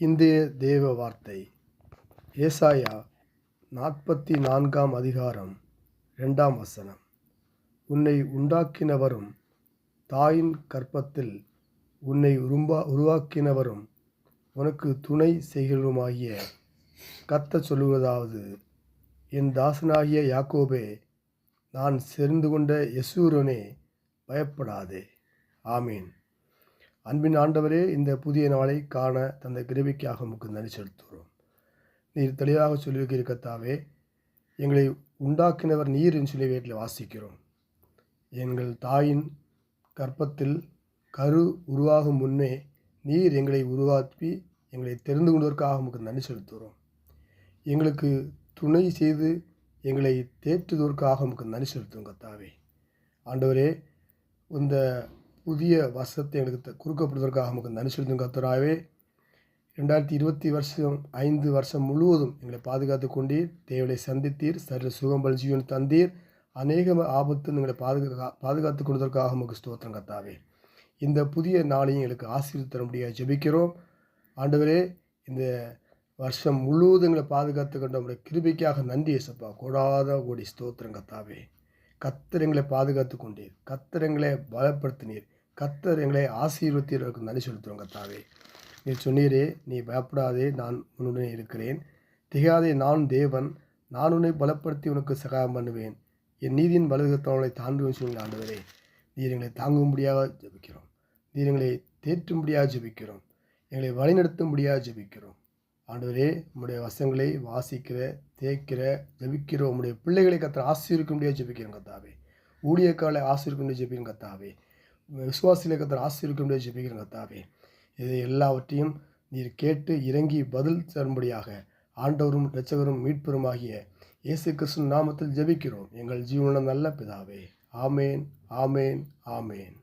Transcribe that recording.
இந்திய தேவ வார்த்தை. ஏசாயா நாற்பத்தி நான்காம் அதிகாரம் ரெண்டாம் வசனம். உன்னை உண்டாக்கினவரும் தாயின் கற்பத்தில் உன்னை உரும்பா உருவாக்கினவரும் உனக்கு துணை செய்கிறவருமாகிய கத்த சொல்லுவதாவது என் தாசனாகிய யாக்கோபே நான் சேர்ந்து கொண்ட யசூரனே பயப்படாதே. ஆமீன். அன்பின் ஆண்டவரே இந்த புதிய நாளை காண தந்த கிருவிக்காக உமக்கு நன்றி செலுத்துகிறோம். நீர் தெளிவாக சொல்லியிருக்கிற கத்தாவே எங்களை உண்டாக்கினவர் நீர் என்று சொல்லி வீட்டில் வாசிக்கிறோம். எங்கள் தாயின் கற்பத்தில் கரு உருவாகும் முன்னே நீர் எங்களை உருவாக்கி எங்களை தெரிந்து கொண்டதற்காக உமக்கு நன்றி செலுத்துகிறோம். எங்களுக்கு துணை செய்து எங்களை தேற்றுவதற்காக உமக்கு நன்றி செலுத்தும் கத்தாவே ஆண்டவரே இந்த புதிய வருஷத்தை எங்களுக்கு த- கொடுக்கப்படுவதற்காக நமக்கு நன்றி செலுத்தும் கத்தராகவே ரெண்டாயிரத்தி இருபத்தி வருஷம் ஐந்து வருஷம் முழுவதும் எங்களை பாதுகாத்து கொண்டீர். தேவலை சந்தித்தீர் சரீர சுகம் ஜீவன் தந்தீர். அநேக ஆபத்து எங்களை பாதுகா பாதுகாத்து கொண்டதற்காக நமக்கு ஸ்தோத்திரம் கத்தாவே இந்த புதிய நாளையும் எங்களுக்கு ஆசீர்வாதம் தரும்படியாக ஜெபிக்கிறோம். ஆண்டவரே இந்த வருஷம் முழுவதும் எங்களை பாதுகாத்து கொண்ட நம்முடைய கிருபிக்காக நன்றி இயேசப்பா கூடாத கோடி ஸ்தோத்திரம் கத்தாவே கத்திரங்களை பாதுகாத்து கொண்டீர். கத்திரங்களை பலப்படுத்தினீர். கத்தர் எங்களை ஆசீர்வத்திற்கு நன்றி செலுத்துகிறோம் கத்தாவே நீ சொன்னீரே நீ பயப்படாதே நான் உன்னுடன் இருக்கிறேன். திகாதே நான் தேவன். நான் உன்னை பலப்படுத்தி உனக்கு சகாயம் பண்ணுவேன். என் நீதியின் வலதுகத்தவனை தாண்டுவேன் சொல்லி ஆண்டவரே. நீர் எங்களை தாங்கும்படியாக ஜெபிக்கிறோம். நீர் எங்களை தேற்றும்படியாக ஜபிக்கிறோம். எங்களை வழிநடத்தும்படியாக ஜெபிக்கிறோம். ஆண்டவரே உம்முடைய வசங்களை வாசிக்கிற தேய்க்கிற ஜபிக்கிற உம்முடைய பிள்ளைகளை கத்த முடியாது ஜபிக்கிறோம் கத்தாவே ஊழியக்காலை ஆசீர்விக்க முடியாது ஜபிக்கிறோம் கத்தாவே விசுவாசிகளை கத்தர் ஆசீர்விக்கும்படியாக ஜெபிக்கிறேன் கத்தாவே. இதை எல்லாவற்றையும் நீர் கேட்டு இறங்கி பதில் தரும்படியாக ஆண்டவரும் இரட்சகரும் மீட்பெருமாகிய இயேசு கிறிஸ்து நாமத்தில் ஜெபிக்கிறோம். எங்கள் ஜீவன நல்ல பிதாவே. ஆமேன் ஆமேன் ஆமேன்.